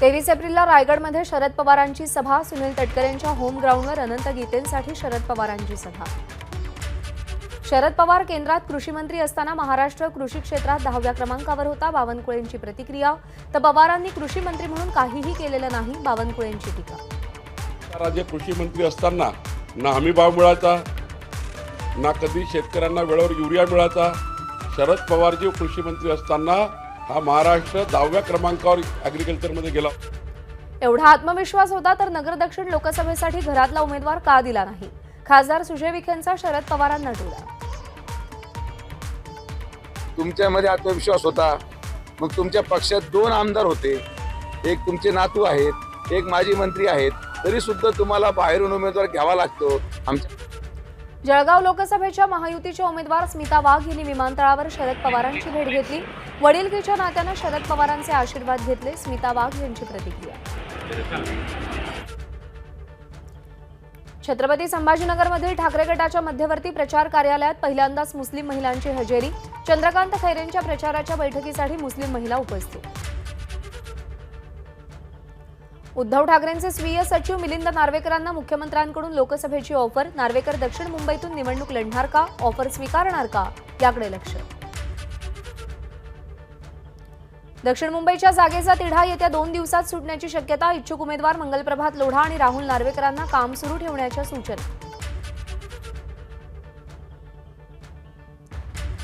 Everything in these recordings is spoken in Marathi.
तेवीस एप्रिलला रायगडमध्ये शरद पवारांची सभा. सुनील तटकरेंच्या होम ग्राउंडवर अनंत गीतेंसाठी शरद पवारांची सभा. शरद पवार केंद्रात कृषी मंत्री असताना महाराष्ट्र कृषी क्षेत्रात दहाव्या क्रमांकावर होता. बावनकुळेंची प्रतिक्रिया. तर पवारांनी कृषी मंत्री म्हणून काहीही केलेलं नाही बावनकुळेंची टीका. राज्य कृषी मंत्री असताना ना हमी भाव मिळायचा ना कधी शेतकऱ्यांना वेळेवर युरिया मिळायचा शरद पवारजी कृषी मंत्री असताना हा महाराष्ट्र दहाव्या क्रमांकावर ॲग्रिकल्चरमध्ये गेला. एवढा आत्मविश्वास होता तर नगर दक्षिण लोकसभेसाठी घरातला उमेदवार का दिला नाही? खासदार सुजय विखेंचा शरद पवारांना टोला तुमच्यामध्ये आत्मविश्वास होता. मग तुमच्या पक्षात दोन आमदार होते. एक तुमचे नातू आहेत एक माजी मंत्री आहेत. तरी सुद्धा तुम्हाला बाहेरून उमेदवार घ्यावा लागतो. आमच्या जळगाव लोकसभेच्या महायुतीच्या उमेदवार स्मिता वाघ यांनी विमानतळावर शरद पवारांची भेट घेतली. वडीलकीच्या नात्यानं शरद पवारांचे आशीर्वाद घेतले स्मिता वाघ यांची प्रतिक्रिया. छत्रपती संभाजीनगरमधील ठाकरे गटाच्या मध्यवर्ती प्रचार कार्यालयात पहिल्यांदाच मुस्लिम महिलांची हजेरी. चंद्रकांत खैरेंच्या प्रचाराच्या बैठकीसाठी मुस्लिम महिला उपस्थित. उद्धव ठाकरेंचे स्वीय सचिव मिलिंद नार्वेकरांना मुख्यमंत्र्यांकडून लोकसभेची ऑफर. नार्वेकर दक्षिण मुंबईतून निवडणूक लढणार का? ऑफर स्वीकारणार का? याकडे लक्ष. दक्षिण मुंबईच्या जागेचा तिढा येत्या दोन दिवसात सुटण्याची शक्यता. इच्छुक उमेदवार मंगलप्रभात लोढा आणि राहुल नार्वेकरांना काम सुरू ठेवण्याच्या सूचना.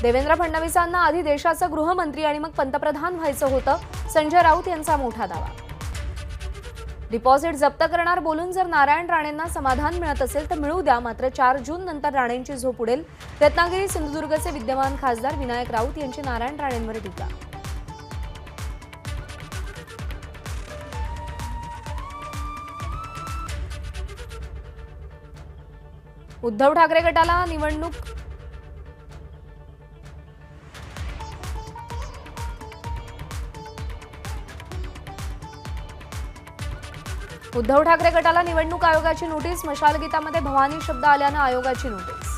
देवेंद्र फडणवीसांना आधी देशाचं गृहमंत्री आणि मग पंतप्रधान व्हायचं होतं. संजय राऊत यांचा मोठा दावा. डिपॉझिट जप्त करणार बोलून जर नारायण राणेंना समाधान मिळत असेल तर मिळू द्या. मात्र चार जून नंतर राणेंची झोप उडेल. रत्नागिरी सिंधुदुर्गचे विद्यमान खासदार विनायक राऊत यांची नारायण राणेंवर टीका. उद्धव ठाकरे गटाला निवडणूक उद्धव ठाकरे गटाला निवडणूक आयोगाची नोटीस मशाल गीतामध्ये भवानी शब्द आल्यानं आयोगाची नोटीस.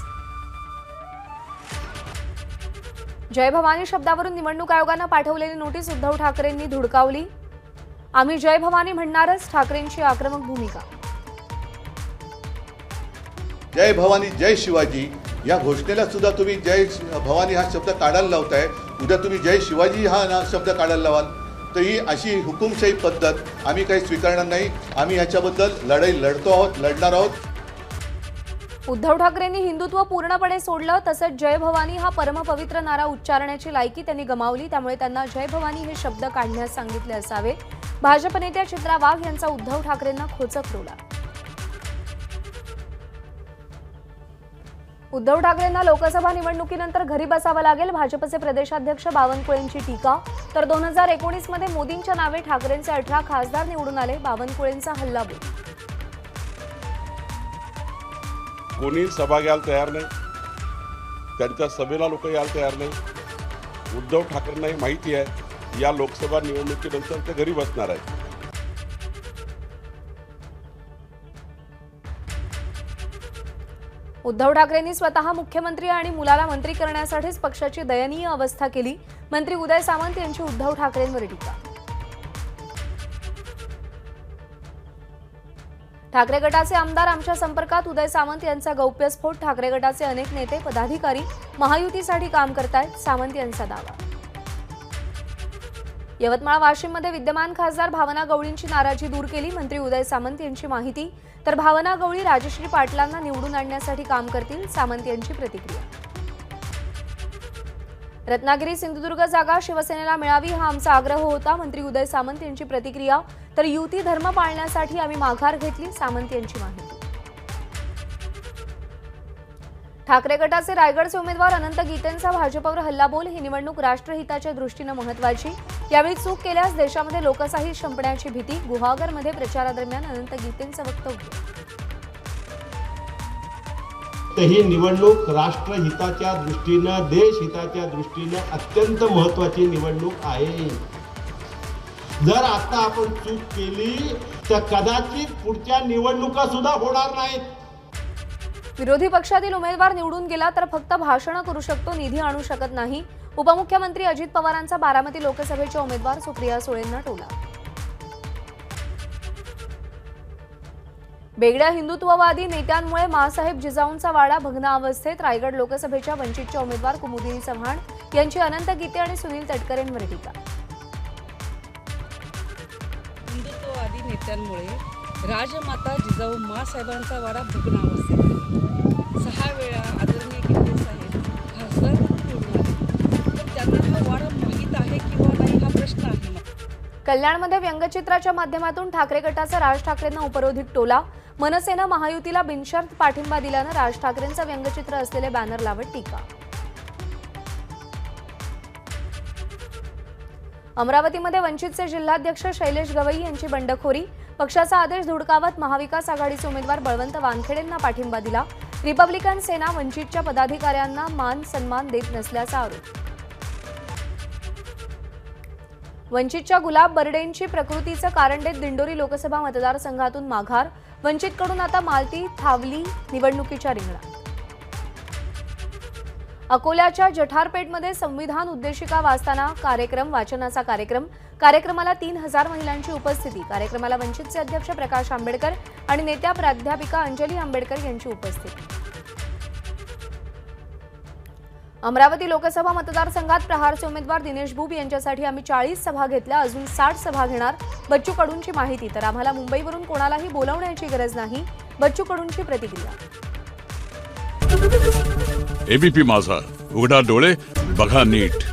जय भवानी शब्दावरून निवडणूक आयोगानं पाठवलेली नोटीस उद्धव ठाकरेंनी धुडकावली. आम्ही जय भवानी म्हणणारच ठाकरेंची आक्रमक भूमिका. जय भवानी जय शिवाजी. या घोषणेला सुद्धा तुम्ही जय भवानी हा शब्द काढायला लावताय. उद्या तुम्ही जय शिवाजी हा शब्द काढायला लावाल. तर ही अशी हुकुमशाही पद्धत आम्ही काही स्वीकारणार नाही. आम्ही ह्याच्याबद्दल लढाई लढतो आहोत लढणार आहोत. उद्धव ठाकरेंनी हिंदुत्व पूर्णपणे सोडलं तसंच जय भवानी हा परमपवित्र नारा उच्चारण्याची लायकी त्यांनी गमावली त्यामुळे त्यांना जय भवानी हे शब्द काढण्यास सांगितले असावे. भाजप नेत्या चित्रा वाघ यांचा उद्धव ठाकरेंना खोचक रोला. उद्धव ठाकरेंना लोकसभा निवडणुकीनंतर घरी बसावं लागेल. भाजपचे प्रदेशाध्यक्ष बावनकुळेंची टीका. तर दोन हजार एकोणीसमध्ये मोदींच्या नावे ठाकरेंचे अठरा खासदार निवडून आले. बावनकुळेंचा हल्लाबोल कोणी सभा घ्यायला तयार नाही. त्यांच्या सभेला लोक यायला तयार नाही. उद्धव ठाकरेंनाही माहिती आहे. या लोकसभा निवडणुकीनंतर ते घरी बसणार आहेत. उद्धव ठाकरेंनी स्वतः मुख्यमंत्री आणि मुलाला मंत्री करण्यासाठीच पक्षाची दयनीय अवस्था केली. मंत्री उदय सामंत यांची उद्धव ठाकरेंवर टीका. ठाकरे गटाचे आमदार आमच्या संपर्कात उदय सामंत यांचा गौप्यस्फोट ठाकरे गटाचे अनेक नेते पदाधिकारी महायुतीसाठी काम करतायत सामंत यांचा दावा. यवतमाळ वाशिममध्ये विद्यमान खासदार भावना गवळींची नाराजी दूर केली. मंत्री उदय सामंत यांची माहिती. तर भावना गवळी राजश्री पाटलांना निवडून आणण्यासाठी काम करतील सामंत यांची प्रतिक्रिया. रत्नागिरी सिंधुदुर्ग जागा शिवसेनेला मिळावी हा आमचा आग्रह होता. मंत्री उदय सामंत यांची प्रतिक्रिया. तर युती धर्म पाळण्यासाठी आम्ही माघार घेतली सामंत यांची माहिती. ठाकरे गटाचे रायगडचे उमेदवार अनंत गीतेंचा भाजपवर हल्लाबोल ही निवडणूक राष्ट्रहिताच्या दृष्टीनं महत्वाची यावेळी चूक केल्यास देशामध्ये लोकशाही संपण्याची भीती गुहागरमध्ये प्रचारादरम्यान अनंत गीतेंचं वक्तव्य. ही निवडणूक राष्ट्रहिताच्या दृष्टीनं देशहिताच्या दृष्टीनं अत्यंत महत्वाची निवडणूक आहे. जर आता आपण चूक केली तर कदाचित पुढच्या निवडणुका सुद्धा होणार नाहीत. विरोधी पक्षातील उमेदवार निवडून गेला तर फक्त भाषणं करू शकतो निधी आणू शकत नाही. उपमुख्यमंत्री अजित पवारांचा बारामती लोकसभेच्या उमेदवार सुप्रिया सुळेंना टोला. वेगळ्या हिंदुत्ववादी नेत्यांमुळे मासाहेब जिजाऊंचा वाडा भग्नावस्थेत रायगड लोकसभेच्या वंचितच्या उमेदवार कुमुदिनी चव्हाण यांची अनंत गीते आणि सुनील तटकरेंवर टीका. हिंदुत्ववादी नेत्यांमुळे राजमाता जिजाऊ मासाहेबांचा वाडा भग्नावस्थेत सहा वेळा कल्याणमध्ये व्यंगचित्राच्या माध्यमातून ठाकरे गटाचा राज ठाकरेंना उपरोधिक टोला. मनसेनं महायुतीला बिनशर्त पाठिंबा दिल्यानं राज ठाकरेंचं व्यंगचित्र असलेले बॅनर लावत टीका. अमरावतीमध्ये वंचितचे जिल्हाध्यक्ष शैलेश गवई यांची बंडखोरी. पक्षाचा आदेश धुडकावत महाविकास आघाडीचे उमेदवार बळवंत वानखेडेंना पाठिंबा दिला. रिपब्लिकन सेना वंचितच्या पदाधिकाऱ्यांना मान सन्मान देत नसल्याचा आरोप. वंचितच्या गुलाब बर्डेंची प्रकृतीचं कारण देत दिंडोरी लोकसभा मतदारसंघातून माघार. वंचितकडून आता मालती थावली निवडणुकीच्या रिंगणात. अकोल्याच्या जठारपेठमध्ये संविधान उद्देशिका वाचताना कार्यक्रम वाचनाचा कार्यक्रम. कार्यक्रमाला तीन हजार महिलांची उपस्थिती. कार्यक्रमाला वंचितचे अध्यक्ष प्रकाश आंबेडकर आणि नेत्या प्राध्यापिका अंजली आंबेडकर यांची उपस्थिती. अमरावती लोकसभा मतदारसंघात प्रहारचे उमेदवार दिनेश बुब यांच्यासाठी आम्ही चाळीस सभा घेतल्या अजून साठ सभा घेणार. बच्चू कडूंची माहिती तर आम्हाला मुंबईवरून कोणालाही बोलावण्याची गरज नाही. बच्चू कडूंची प्रतिक्रिया. एबीपी माझा. उघडा डोळे बघा नीट.